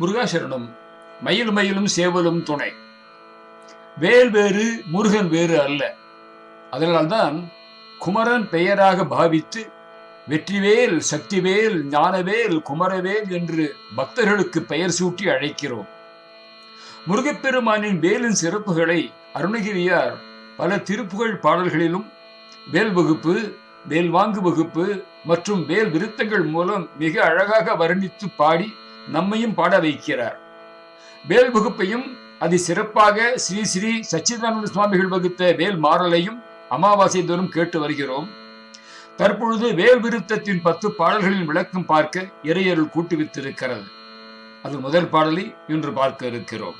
முருகாசரணம் மயில் மயிலும் சேவலும் துணை. வேல் வேறு முருகன் வேறு அல்ல. அதனால்தான் குமரன் பெயராக பாவித்து வெற்றிவேல் சக்திவேல் ஞானவேல் குமரவேல் என்று பக்தர்களுக்கு பெயர் சூட்டி அழைக்கிறோம். முருகப்பெருமானின் வேலின் சிறப்புகளை அருணகிரியார் பல திருப்புகழ் பாடல்களிலும் வேல் வகுப்பு வேல் வாங்கு வகுப்பு மற்றும் வேல் விருத்தங்கள் மூலம் மிக அழகாக வர்ணித்து பாடி நம்மையும் பாட வைக்கிறார். வேல் வகுப்பையும் அதி சிறப்பாக ஸ்ரீ ஸ்ரீ சச்சிதானந்த சுவாமிகள் வகுத்த வேல் மாறலையும் அமாவாசை தோறும் கேட்டு வருகிறோம். தற்பொழுது வேல் விருத்தத்தின் பத்து பாடல்களின் விளக்கம் பார்க்க இறையருள் கூட்டுவித்திருக்கிறது அது முதல் பாடலை இன்று பார்க்க இருக்கிறோம்.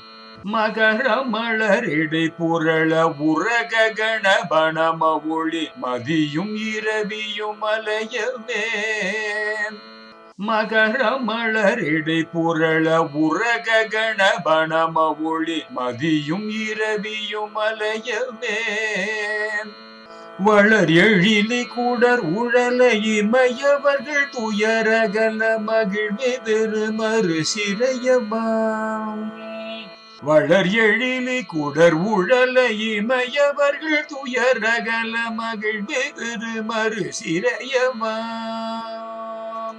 மகர மலரிடை புரள உரக கணபணம ஒளி மதியும் இரவியும் அலையவே மகர மலரிடை புரள உரக கணபணம ஒளி மதியும் இரவியும் அலையவே வளர் எழிலி கூடர் உழல இமையவர்கள் துயரகல மகிழ்வே பெருமறு சிறையமாம். வளர் எழிலி குடர் உழல இமையவர்கள் துயரகல மகிழ்வே பெருமறு சிறையமாம்.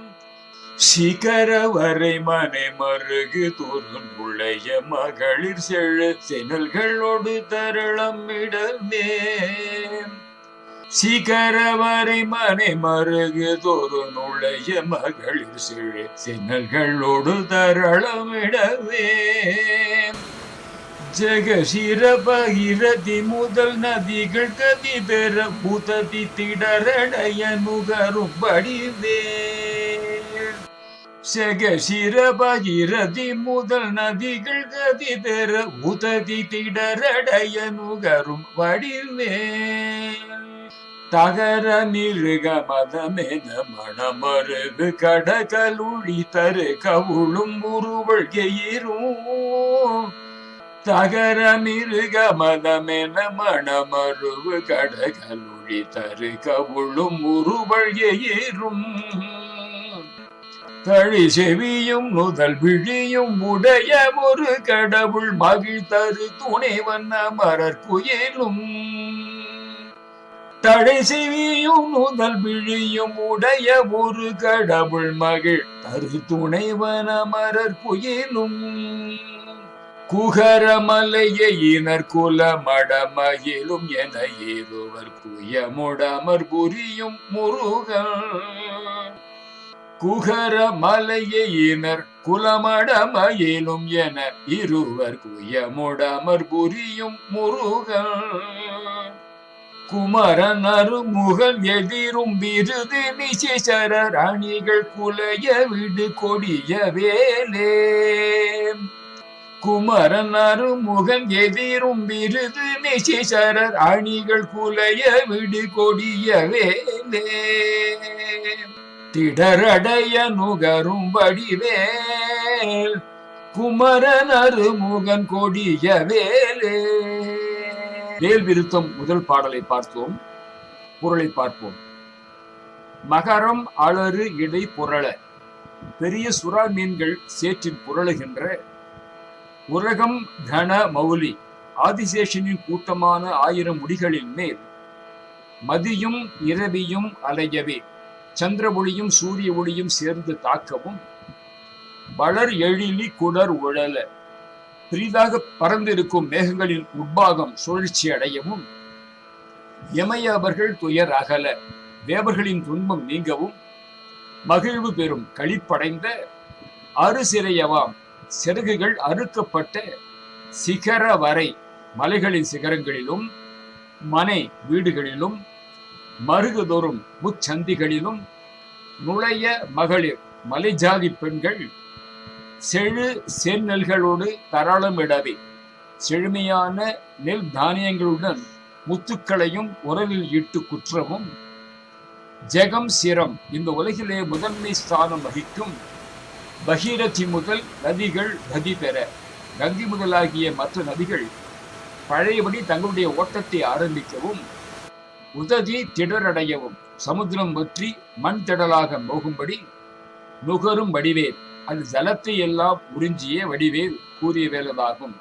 சிகரவரை மனை மருகு தோறும் உளைய மகளிர் செழு செனல்களோடு தரளம் இடமே சிகரவரை மனை மருகு தோறு நுழைய மகளிர் சிழு சின்னல்களோடு தரளமிடவே ஜெகசிர பகிரதி முதல் நதிகள் கதி பெற புததி திடரடைய நுகரும் படிவே சகசிரபகிரதி முதல் நதிகள் கதி பெற உததி திடரடைய நுகரும் வடிவேல் தகர மிருக மதமென மணமருகு கடகலுழி தரு கவுளும் உருவள் எயிரும் தகர மிருக மதமென மணமருவு கடகலுழி தரு கவுளும் உருவள் எயிரும் தழி செவியும் நுதல் விழியும் உடைய ஒரு கடவுள் மகிழ் துணை வண்ண மரர் குயிலும். தழை செவியும் முதல் விழியும் உடைய ஒரு கடவுள் மகிழ் தரு துணைவன மரர் குயிலும் குகரமலையினர் குல மடமயிலும் என இருவர் குயமுடமர் புரியும் முருகன். குகர மலையினர் குலமடமயிலும் என இருவர் குயமுடமர் புரியும் முருகன். குமரன் அருமுகன் எதிரும் விருது நிசேசர ராணிகள் குலைய விடு கொடிய வேலே. குமரன் அருமுகன் எதிரும் விருது நிசேசர ராணிகள் குலைய விடு கொடிய வேலே. திடரடைய நுகரும் வடிவேல் குமரன் அருமுகன் கொடிய வேலே. வேல் விருத்தம் முதல் பாடலை பார்த்தோம் பொருளை பார்ப்போம். மகரம் அலறு இடை புரள பெரிய சுறா மீன்கள் சேற்றில் புரளுகின்ற உலகம் கன மௌலி ஆதிசேஷனின் கூட்டமான ஆயிரம் முடிகளின் மேல் மதியும் இரவியும் அலையவே. சந்திர ஒளியும் சூரிய ஒளியும் சேர்ந்து தாக்கவும் வளர் எழிலி குடர் உழல. பெரிதாக பறந்திருக்கும் மேகங்களின் உட்பாகம் சுழற்சி அடையவும் எமைய அவர்கள் துயர் அகல. தேவர்களின் துன்பம் நீங்கவும் மகிழ்வு பெறும் களிப்படைந்த அறுசிறையவாம். சிறகுகள் அறுக்கப்பட்ட சிகர வரை மலைகளின் சிகரங்களிலும் மனை வீடுகளிலும் மருகுதோறும் முச்சந்திகளிலும் நுழைய மகளிர் மலைஜாதி பெண்கள் செழு செந்நெல்களோடு தராளமிடவே. செழுமையான நெல் தானியங்களுடன் முத்துக்களையும் உரலில் இட்டு குற்றவும் ஜெகம் சிரம் இந்த உலகிலே முதன்மை ஸ்தானம் வகிக்கும் பகீரதி முதல் நதிகள் கதி பெற. கங்கை முதலாகிய மற்ற நதிகள் பழையபடி தங்களுடைய ஓட்டத்தை ஆரம்பிக்கவும் உததி திடரடையவும். சமுத்திரம் வற்றி மண் திடலாக போகும்படி நுகரும் வடிவேல். அது ஜலத்தை எல்லாம் உறிஞ்சிய வடிவேல் கூறிய வேலதாகும்.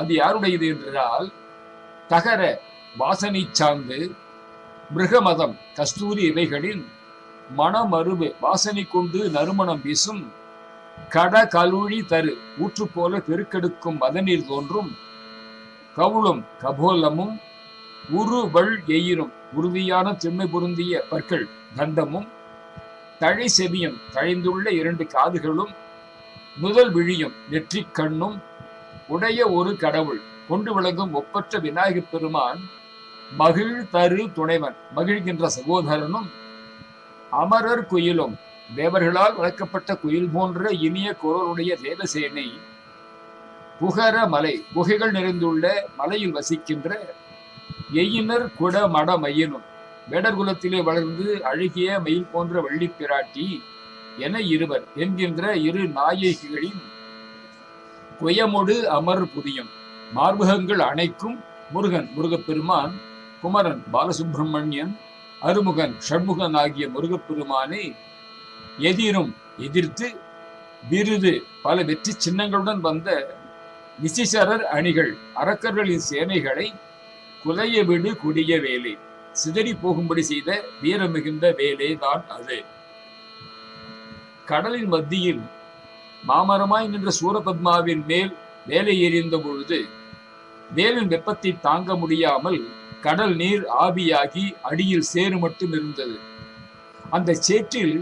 அது யாருடையது என்றால் தகர வாசனை சார்ந்து மிருகமதம் கஸ்தூரி இவைகளின் மனமருவு வாசனை கொண்டு நறுமணம் வீசும் கட கலுழி தரு ஊற்று போல பெருக்கெடுக்கும் மதநீர் தோன்றும் கவுளும் கபோலமும் உருவள் எயிரும். உறுதியான திண்மை பொருந்திய பற்கள் கந்தமும் தழை செவியும் தழைந்துள்ள இரண்டு காதுகளும் முதல் விழியும் நெற்றிக் கண்ணும் உடைய ஒரு கடவுள் கொண்டு விளங்கும் ஒப்பற்ற விநாயகப் பெருமான் மகிழ் தரு துணைவன் மகிழ்கின்ற சகோதரனும் அமரர் குயிலும் தேவர்களால் வளர்க்கப்பட்ட குயில் போன்ற இனிய குரலுடைய தேவசேனை புகர மலை குகைகள் நிறைந்துள்ள மலையில் வசிக்கின்ற எயினர் குட மட மையனும் வேடர்குலத்திலே வளர்ந்து அழகிய மயில் போன்ற வள்ளி பிராட்டி என இருவர் என்கின்ற இரு நாயகிகளின் குயமொடு அமர் புதியம். மார்பகங்கள் அணைக்கும் முருகன் முருகப்பெருமான் குமரன் பாலசுப்பிரமணியன் அருமுகன் ஷண்முகன் ஆகிய முருகப்பெருமானை எதிரும் எதிர்த்து விருது பல வெற்றி சின்னங்களுடன் வந்த நிசிசரர் அணிகள் அரக்கர்களின் சேனைகளை குலைய விடு குடிய வேலை. சிதறி போகும்படி செய்த வீரம் மிகுந்த வேலை தான் அது. கடலின் மத்தியில் மாமரமாய் நின்ற சூரபத்மாவின் மேல் வேலை எறிந்த பொழுது வேலின் வெப்பத்தை தாங்க முடியாமல் கடல் நீர் ஆவியாகி அடியில் சேறு மட்டும் இருந்தது. அந்த சேற்றில்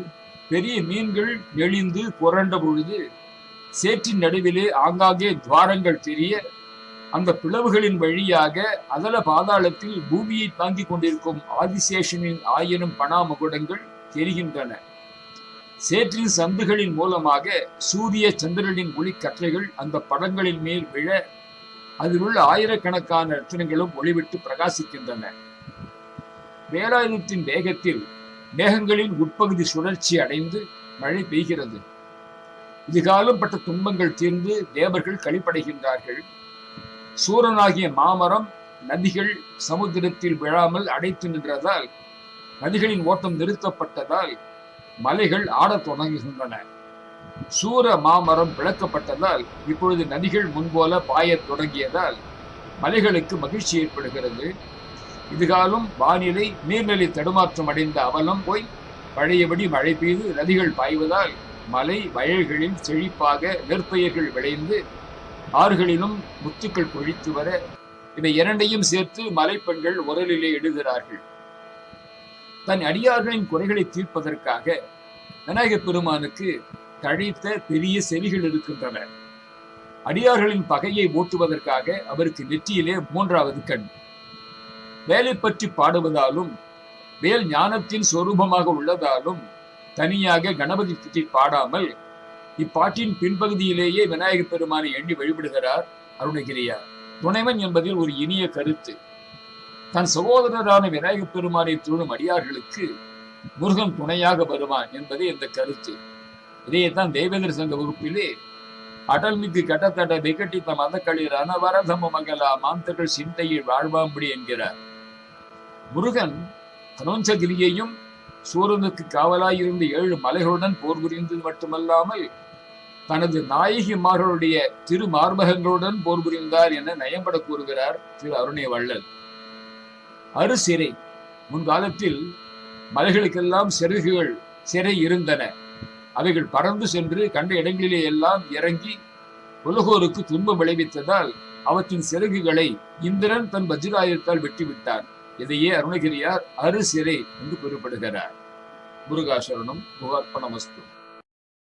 பெரிய மீன்கள் நெளிந்து புரண்ட பொழுது சேற்றின் நடுவிலே ஆங்காங்கே துவாரங்கள் தெரிய அந்த பிளவுகளின் வழியாக அதல பாதாளத்தில் பூமியை தாங்கிக் கொண்டிருக்கும் ஆதிசேஷனின் ஆயிரம் பணாமகுடங்கள் தெரிகின்றன. சேற்றின் சந்துகளின் மூலமாக சூரிய சந்திரனின் ஒளிக்கற்றைகள் அந்த படங்களின் மேல் விழ அதில் உள்ள ஆயிரக்கணக்கான ரத்தினங்களும் ஒளிவிட்டு பிரகாசிக்கின்றன. வேலாயுதத்தின் வேகத்தில் மேகங்களின் உட்பகுதி சுழற்சி அடைந்து மழை பெய்கிறது. இதுகாலம் பட்ட துன்பங்கள் தீர்ந்து தேவர்கள் கழிப்படைகின்றார்கள் சூரனாகிய மாமரம் நதிகள் சமுத்திரத்தில் விழாமல் அடைத்து நின்றதால் நதிகளின் ஓட்டம் நிறுத்தப்பட்டதால் மலைகள் ஆடத் தொடங்குகின்றன. சூர மாமரம் விளக்கப்பட்டதால் இப்பொழுது நதிகள் முன்போல பாயத் தொடங்கியதால் மலைகளுக்கு மகிழ்ச்சி ஏற்படுகிறது. இதுகாலும் வானிலை நீர்நிலை தடுமாற்றம் அடைந்த அவலம் போய் பழையபடி மழை பெய்து நதிகள் பாய்வதால் மலை வயல்களில் செழிப்பாக நெற்பயிர்கள் விளைந்து ஆறுகளிலும் முத்துக்கள் பொழித்து வர இவை இரண்டையும் சேர்த்து மலைப்பெண்கள் உரலிலே எழுதுகிறார்கள் தன் அடியார்களின் குறைகளை தீர்ப்பதற்காக விநாயகப் பெருமானுக்கு தழைத்த பெரிய செவிகள் இருக்கின்றன. அடியார்களின் பகையை ஓட்டுவதற்காக அவருக்கு நெற்றியிலே மூன்றாவது கண். வேலை பற்றி பாடுவதாலும் வேல் ஞானத்தின் சொரூபமாக உள்ளதாலும் தனியாக கணபதி பற்றி பாடாமல் இப்பாட்டின் பின்பகுதியிலேயே விநாயகப் பெருமானை எண்ணி வழிபடுகிறார் அருணகிரியார். துணைவன் என்பதில் ஒரு இனிய கருத்து. தன் சகோதரரான விநாயகப் பெருமானை தொழும் அடியார்களுக்கு முருகன் துணையாக வருவான் என்பதே இந்த கருத்து. இதையேதான் தேவேந்திர சங்க வகுப்பிலே அடல்மிக்கு கட்டத்தட்ட விகட்டித்த மதக்களிரான அனவரதம மகளா மாந்தர்கள் சிந்தையில் வாழ்வாம்படி என்கிறார். முருகன் கனோஞ்சகிரியையும் சூரனுக்கு காவலாயிருந்த ஏழு மலைகளுடன் போர் புரிந்தது மட்டுமல்லாமல் தனது நாயகிமார்களுடைய திரு மார்பகங்களுடன் போர் புரிந்தார் என நயம்பட கூறுகிறார் திரு அருணை வள்ளல் அருசிறை முன்காலத்தில் மலைகளுக்கெல்லாம் சிறகுகள் சிறை இருந்தன. அவைகள் பறந்து சென்று கண்ட இடங்களிலே எல்லாம் இறங்கி உலகோருக்கு துன்பம் விளைவித்ததால் அவற்றின் சிறகுகளை இந்திரன் தன் வஜ்ராயத்தால் வெட்டிவிட்டான். இதையே அருணகிரியார் அருசிறை என்று குறிப்பிடுகிறார். முருகாசரணம் புகார்ப்பணமஸ்து.